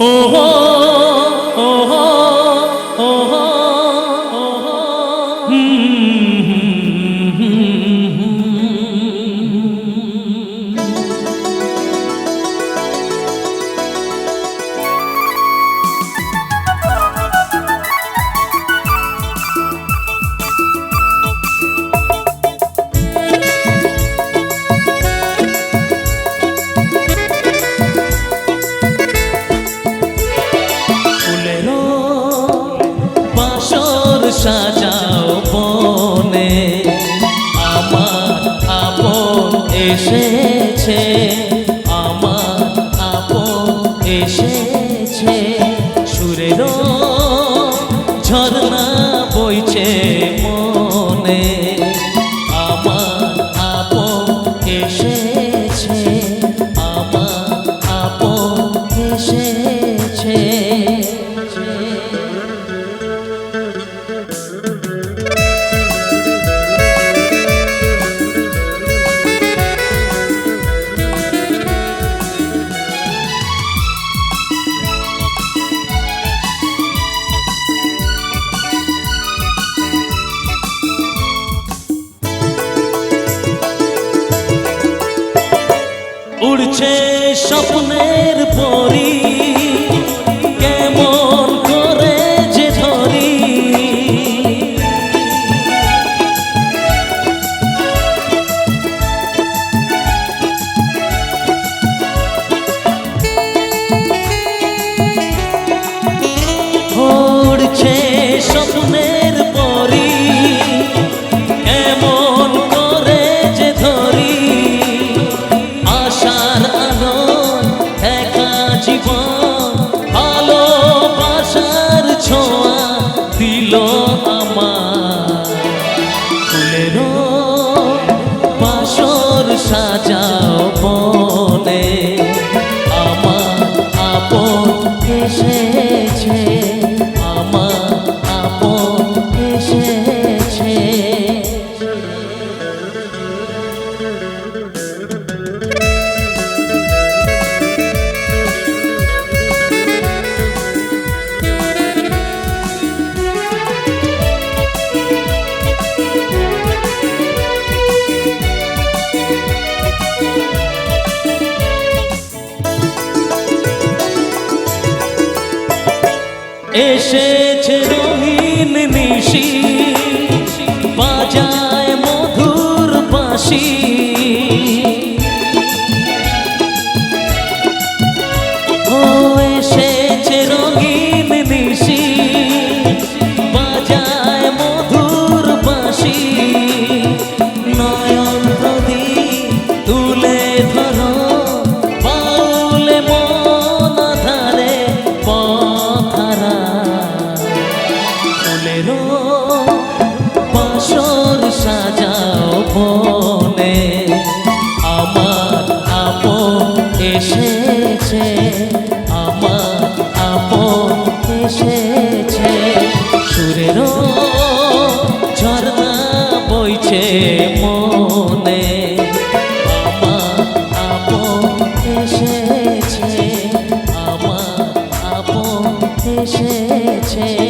哦。সাজাও বনে। আমার আপন এসেছে আমার আপন এসেছে। সুরের ঝর্ণা বইছে। উড়ছে স্বপ্নের পরী। apaixonei. এসেছে রহিন নিশি বাজায় মধুর বাঁশি। এসেছে সুরেরও ঝর্ণা বইছে মনে। এসেছে আমার আপন এসেছে।